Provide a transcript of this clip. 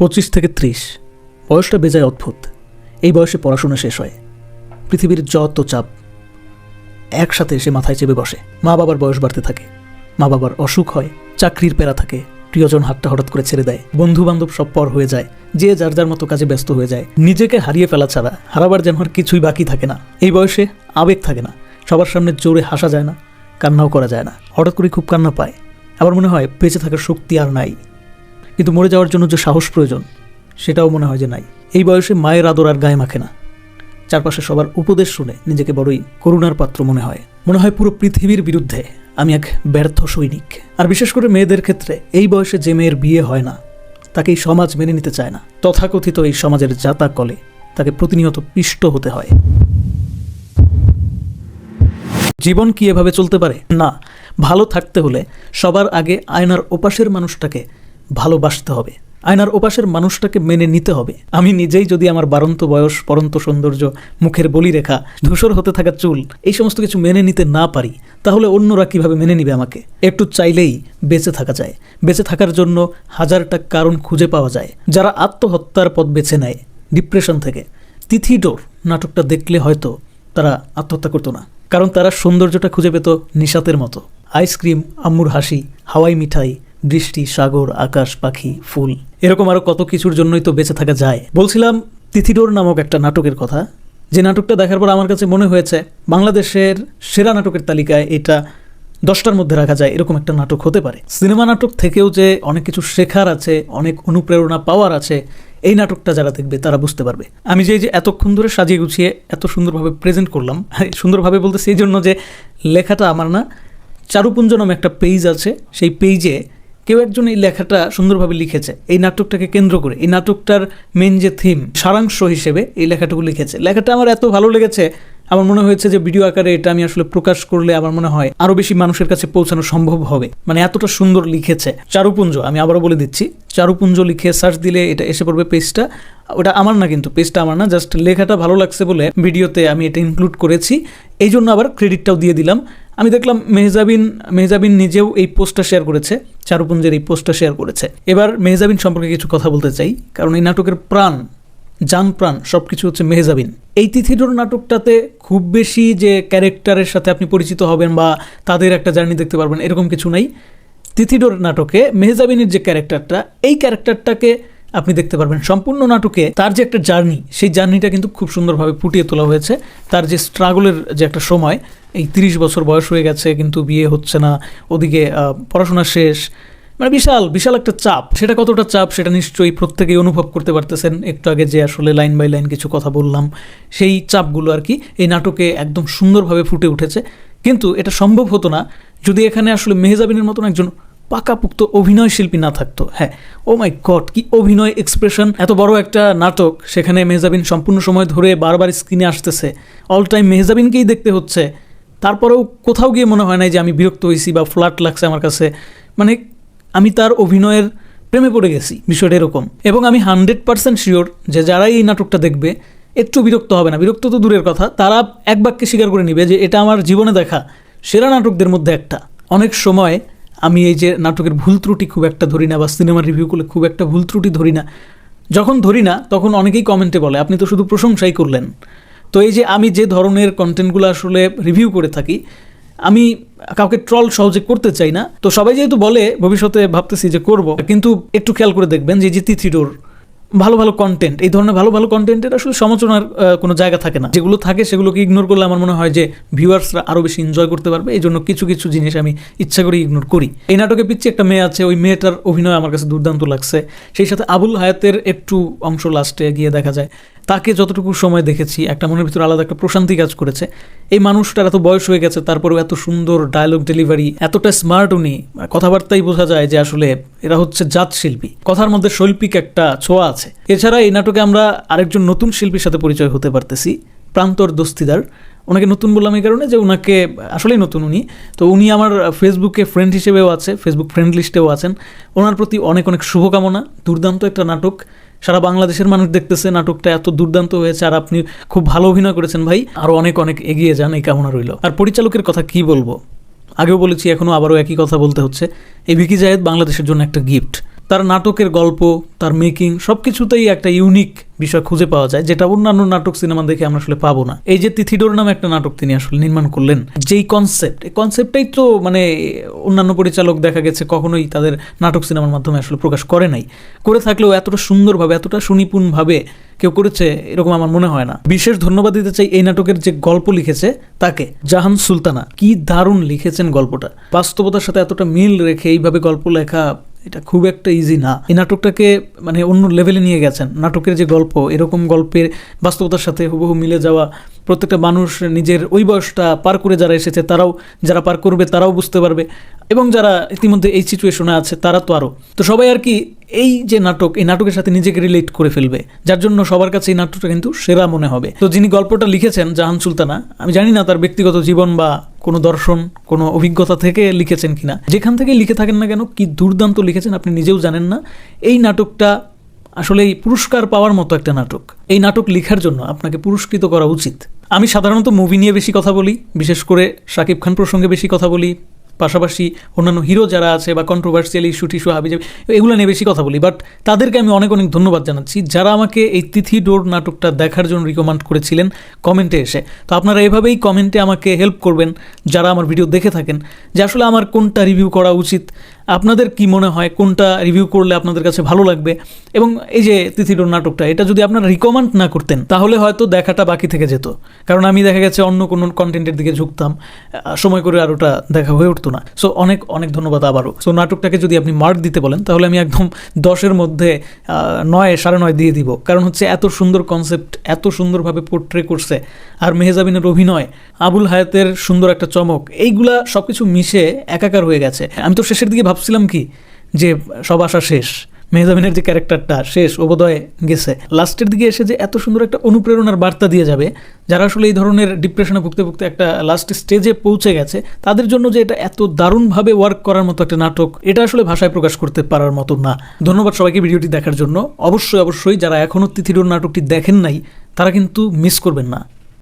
পঁচিশ থেকে ত্রিশ। বয়সটা বেজায় অদ্ভুত। এই বয়সে পড়াশোনা শেষ হয়। পৃথিবীর যত চাপ, একসাথে এসে মাথায় চেপে বসে। মা বাবার বয়স বাড়তে থাকে। মা বাবার অসুখ হয়, চাকরির পেরা থাকে। প্রিয়জন হাতটা হঠাৎ করে ছেড়ে দেয়। বন্ধু বান্ধব সব পর হয়ে যায়। যে যার যার মতো কাজে ব্যস্ত হয়ে যায়। নিজেকে হারিয়ে ফেলা ছাড়া হারাবার যেন আর কিছুই বাকি থাকে না। এই বয়সে আবেগ থাকে না। সবার সামনে জোরে হাসা যায় না। কান্নাও করা যায় না। হঠাৎ করে খুব কান্না পায়। আবার মনে হয়, বেঁচে থাকার শক্তি আর নাই। কিন্তু মরে যাওয়ার জন্য যে সাহস প্রয়োজন, সেটাও মনে হয় যে নাই। এই বয়সে মায়ের আদর আর গায়ে মাখে না। চারপাশে সবার উপদেশ শুনে নিজেকে বড়ই করুণার পাত্র মনে হয়। মনে হয় পুরো পৃথিবীর বিরুদ্ধে আমি এক ব্যর্থ সৈনিক। আর বিশেষ করে মেয়েদের ক্ষেত্রে এই বয়সে যে মেয়ের বিয়ে হয় না তাকে সমাজ মেনে নিতে চায় না। তথাকথিত এই সমাজের জাতা কলে তাকে প্রতিনিয়ত পিষ্ট হতে হয়। জীবন কি এভাবে চলতে পারে? না, ভালো থাকতে হলে সবার আগে আয়নার ওপাশের মানুষটাকে ভালোবাসতে হবে। আয়নার ওপাশের মানুষটাকে মেনে নিতে হবে। আমি নিজেই যদি আমার বারন্ত বয়স, পরন্ত সৌন্দর্য, মুখের বলিরেখা, ধূসর হতে থাকা চুল, এই সমস্ত কিছু মেনে নিতে না পারি, তাহলে অন্যরা কীভাবে মেনে নিবে আমাকে? একটু চাইলেই বেঁচে থাকা যায়। বেঁচে থাকার জন্য হাজারটা কারণ খুঁজে পাওয়া যায়। যারা আত্মহত্যার পথ বেছে নেয়, ডিপ্রেশন থেকে। তিথি ডোর নাটকটা দেখলে হয়তো তারা আত্মহত্যা করতো না। কারণ তারা সৌন্দর্যটা খুঁজে পেত নিশাতের মতো। আইসক্রিম, আম্মুর হাসি, হাওয়াই মিঠাই বৃষ্টি সাগর, আকাশ, পাখি, ফুল। এরকম আরও কত কিছুর জন্যই তো বেঁচে থাকা যায়। বলছিলাম তিথিডোর নামক একটা নাটকের কথা। যে নাটকটা দেখার পর আমার কাছে মনে হয়েছে, বাংলাদেশের সেরা নাটকের তালিকায় এটা দশটার মধ্যে রাখা যায়, এরকম একটা নাটক হতে পারে। সিনেমা নাটক থেকেও যে অনেক কিছু শেখার আছে, অনেক অনুপ্রেরণা পাওয়ার আছে, এই নাটকটা যারা দেখবে তারা বুঝতে পারবে। আমি যে যে এতক্ষণ ধরে সাজিয়ে গুছিয়ে এত সুন্দরভাবে প্রেজেন্ট করলাম, সুন্দরভাবে বলতে সেই জন্য যে লেখাটা আমার না, চারুপুঞ্জ নামে একটা পেজ আছে, সেই পেজে কেউ একজন এই লেখাটা সুন্দরভাবে লিখেছে, এই নাটকটাকে কেন্দ্র করে, এই নাটকটার মেন যে থিম সারাংশ হিসেবে এই লেখাটুকু লিখেছে। লেখাটা আমার এত ভালো লেগেছে, আমার মনে হয়েছে যে ভিডিও আকারে এটা আমি আসলে প্রকাশ করলে আমার মনে হয় আরও বেশি মানুষের কাছে পৌঁছানো সম্ভব হবে। মানে এতটা সুন্দর লিখেছে। চারুপুঞ্জ, আমি আবারও বলে দিচ্ছি, চারুপুঞ্জ লিখে সার্চ দিলে এটা এসে পড়বে পেজটা ওটা আমার না কিন্তু পেজটা আমার না জাস্ট লেখাটা ভালো লাগছে বলে ভিডিওতে আমি এটা ইনক্লুড করেছি। এই জন্য আবার ক্রেডিটটাও দিয়ে দিলাম। আমি দেখলাম মেহজাবিন মেহজাবিন নিজেও এই পোস্টটা শেয়ার করেছে, চারুপুঞ্জের এই পোস্টটা শেয়ার করেছে। এবার মেহজাবিন সম্পর্কে কিছু কথা বলতে চাই, কারণ এই নাটকের প্রাণ, জান প্রাণ সব কিছু হচ্ছে মেহজাবিন। এই তিথিডোর নাটকটাতে খুব বেশি যে ক্যারেক্টারের সাথে আপনি পরিচিত হবেন বা তাদের একটা জার্নি দেখতে পারবেন, এরকম কিছু নাই। তিথিডোর নাটকে মেহজাবিনের যে ক্যারেক্টারটা, এই ক্যারেক্টারটাকে আপনি দেখতে পারবেন সম্পূর্ণ নাটকে তার যে একটা জার্নি, সেই জার্নিটা কিন্তু খুব সুন্দরভাবে ফুটিয়ে তোলা হয়েছে। তার যে স্ট্রাগলের যে একটা সময়, এই তিরিশ বছর বয়স হয়ে গেছে, কিন্তু বিয়ে হচ্ছে না, ওদিকে পড়াশোনা শেষ। মানে বিশাল বিশাল একটা চাপ। সেটা কতটা চাপ, সেটা নিশ্চয়ই প্রত্যেকেই অনুভব করতে পারতেছেন। একটু আগে যে আসলে লাইন বাই লাইন কিছু কথা বললাম, সেই চাপগুলো আর কি এই নাটকে একদম সুন্দরভাবে ফুটে উঠেছে। কিন্তু এটা সম্ভব হতো না, যদি এখানে আসলে মেহজাবিনের মতন একজন পাকাপুক্ত অভিনয় শিল্পী না থাকতো। হ্যাঁ ও মাই গড কি অভিনয় এক্সপ্রেশন এত বড় একটা নাটক, সেখানে মেহজাবিন সম্পূর্ণ সময় ধরে বারবার স্ক্রিনে আসতেছে। অল টাইম মেহজাবিনকেই দেখতে হচ্ছে। তারপরেও কোথাও গিয়ে মনে হয় না যে আমি বিরক্ত হয়েছি বা ফ্ল্যাট লাগছে আমার কাছে। মানে আমি তার অভিনয়ের প্রেমে পড়ে গেছি, বিষয়টা এরকম। এবং আমি হান্ড্রেড পার্সেন্ট শিওর যে যারাই এই নাটকটা দেখবে, একটু বিরক্ত হবে না। বিরক্ত তো দূরের কথা, তারা এক বাক্যে স্বীকার করে নিবে যে এটা আমার জীবনে দেখা, সেরা নাটকদের মধ্যে একটা। অনেক সময় আমি এই যে নাটকের ভুল ত্রুটি খুব একটা ধরি না বা সিনেমার রিভিউ করলে খুব একটা ভুল ত্রুটি ধরি না, যখন ধরি না, তখন অনেকেই কমেন্টে বলে, আপনি তো শুধু প্রশংসাই করলেন। তো এই যে আমি যে ধরনের কন্টেন্টগুলো আসলে রিভিউ করে থাকি, আমি কাউকে ট্রল সহজে করতে চাই না। তো সবাই যেহেতু বলে, ভবিষ্যতে ভাবতেছি যে করব। কিন্তু একটু খেয়াল করে দেখবেন যে যে তিথিডোর ভালো ভালো কন্টেন্ট এই ধরনের ভালো ভালো কন্টেন্টের আসলে সমালোচনার কোনো জায়গা থাকে না। যেগুলো থাকে সেগুলোকে ইগনোর করলে আমার মনে হয় যে ভিউয়ার্সরা আরও বেশি এনজয় করতে পারবে। এই জন্য কিছু কিছু জিনিস আমি ইচ্ছা করে ইগনোর করি। এই নাটকে পিচ্ছি একটা মেয়ে আছে, ওই মেয়েটার অভিনয় আমার কাছে দুর্দান্ত লাগছে। সেই সাথে আবুল হায়াতের একটু অংশ লাস্টে গিয়ে দেখা যায়। তাকে যতটুকু সময় দেখেছি, একটা মনের ভিতরে আলাদা একটা প্রশান্তি কাজ করেছে। এই মানুষটার এত বয়স হয়ে গেছে, তারপরেও এত সুন্দর ডায়লগ ডেলিভারি এতটা স্মার্ট উনি কথাবার্তাই বোঝা যায় যে আসলে এরা হচ্ছে জাত শিল্পী। কথার মধ্যে শৈল্পিক একটা ছোঁয়া আছে। এছাড়া এই নাটকে আমরা আরেকজন নতুন শিল্পীর সাথে পরিচয় হতে পারতেছি, প্রান্তর দস্তিদার। ওনাকে নতুন বললাম এই কারণে যে ওনাকে আসলেই নতুন উনি। তো উনি আমার ফেসবুকে ফ্রেন্ড হিসেবেও আছে ফেসবুক ফ্রেন্ড লিস্টেও আছেন। ওনার প্রতি অনেক অনেক শুভকামনা। দুর্দান্ত একটা নাটক। সারা বাংলাদেশের মানুষ দেখতেছে নাটকটা এত দুর্দান্ত হয়েছে আর আপনি খুব ভালো অভিনয় করেছেন ভাই। আরও অনেক অনেক এগিয়ে যান, এই কামনা রইল। আর পরিচালকের কথা কি বলব? আগেও বলেছি এখনও আবারও একই কথা বলতে হচ্ছে। এই ভিকি জায়েদ বাংলাদেশের জন্য একটা গিফট তার নাটকের গল্প, তার মেকিং সব কিছুতেই একটা ইউনিক বিষয় খুঁজে পাওয়া যায়, যেটা অন্যান্য নাটক সিনেমা দেখে আমরা আসলে পাবো না। এই যে তিথিডোর নামে একটা নাটক তিনি আসলে নির্মাণ করলেন, যেই কনসেপ্ট এই কনসেপ্টটাই তো মানে অন্যান্য পরিচালক দেখা গেছে কখনোই তাদের নাটক সিনেমার মাধ্যমে আসলে প্রকাশ করে নাই। করে থাকলেও এতটা সুন্দরভাবে, এতটা সুনিপুণভাবে কেউ করেছে, এরকম আমার মনে হয় না। বিশেষ ধন্যবাদ দিতে চাই এই নাটকের যে গল্প লিখেছে, তাকে, জাহান সুলতানা। কি দারুণ লিখেছেন গল্পটা। বাস্তবতার সাথে এতটা মিল রেখে এইভাবে গল্প লেখা এটা খুব একটা ইজি না। এই নাটকটাকে মানে অন্য লেভেলে নিয়ে গেছেন। নাটকের যে গল্প, এরকম গল্পের বাস্তবতার সাথে হুবহু মিলে যাওয়া প্রত্যেকটা মানুষ নিজের ওই বয়সটা পার করে যারা এসেছে, তারাও যারা পার করবে, তারাও বুঝতে পারবে। এবং যারা ইতিমধ্যে এই সিচুয়েশনে আছে, তারা তো আরও তো সবাই আর কি এই যে নাটক, এই নাটকের সাথে নিজেকে রিলেট করে ফেলবে। যার জন্য সবার কাছে এই নাটকটা কিন্তু সেরা মনে হবে। তো যিনি গল্পটা লিখেছেন, জাহান সুলতানা, আমি জানি না তার ব্যক্তিগত জীবন বা কোনো দর্শন, কোনো অভিজ্ঞতা থেকে লিখেছেন কিনা। যেখান থেকে লিখে থাকেন না কেন, কি দুর্দান্ত লিখেছেন, আপনি নিজেও জানেন না। এই নাটকটা আসলে এই পুরস্কার পাওয়ার মতো একটা নাটক। এই নাটক লেখার জন্য আপনাকে পুরস্কৃত করা উচিত। আমি সাধারণত মুভি নিয়ে বেশি কথা বলি, বিশেষ করে শাকিব খান প্রসঙ্গে বেশি কথা বলি, পাশাপাশি অন্যান্য হিরো যারা আছে বা কন্ট্রোভার্সিয়াল ইস্যু টিস্যু হাবিজাবি, এগুলো নিয়ে বেশি কথা বলি। বাট তাদেরকে আমি অনেক অনেক ধন্যবাদ জানাচ্ছি যারা আমাকে এই তিথি ডোর নাটকটা দেখার জন্য রিকমেন্ড করেছিলেন কমেন্টে এসে। তো আপনারা এভাবেই কমেন্টে আমাকে হেল্প করবেন, যারা আমার ভিডিও দেখে থাকেন, যে আসলে আমার কোনটা রিভিউ করা উচিত আপনাদের কি মনে হয়? কোনটা রিভিউ করলে আপনাদের কাছে ভালো লাগবে? এবং এই যে তিথিডোর নাটকটা, এটা যদি আপনারা রিকমেন্ড না করতেন, তাহলে হয়তো দেখাটা বাকি থেকে যেত। কারণ আমি দেখা গেছে অন্য কোনো কন্টেন্টের দিকে ঝুঁকতাম সময় করে আর ওটা দেখা হয়ে উঠতো না। সো অনেক অনেক ধন্যবাদ আবারও। সো নাটকটাকে যদি আপনি মার্ক দিতে বলেন, তাহলে আমি একদম দশের মধ্যে নয়, সাড়ে নয় দিয়ে দিব। কারণ হচ্ছে এত সুন্দর কনসেপ্ট এত সুন্দরভাবে পোর্ট্রে করছে। আর মেহেজাবিনের অভিনয়, আবুল হায়াতের সুন্দর একটা চমক, এইগুলা সব কিছু মিশে একাকার হয়ে গেছে। আমি তো শেষের দিকে ভাবছিলাম কি যে সব আশা শেষ মেহজাবিনের যে ক্যারেক্টারটা শেষ ওবোদয় গেছে। লাস্টের দিকে এসে যে এত সুন্দর একটা অনুপ্রেরণার বার্তা দিয়ে যাবে, যারা আসলে এই ধরনের ডিপ্রেশনে ভুগতে ভুগতে একটা লাস্ট স্টেজে পৌঁছে গেছে, তাদের জন্য যে এটা এত দারুণভাবে ওয়ার্ক করার মতো একটা নাটক, এটা আসলে ভাষায় প্রকাশ করতে পারার মতো না। ধন্যবাদ সবাইকে ভিডিওটি দেখার জন্য। অবশ্যই অবশ্যই যারা এখনও তিথিডোর নাটকটি দেখেন নাই, তারা কিন্তু মিস করবেন না।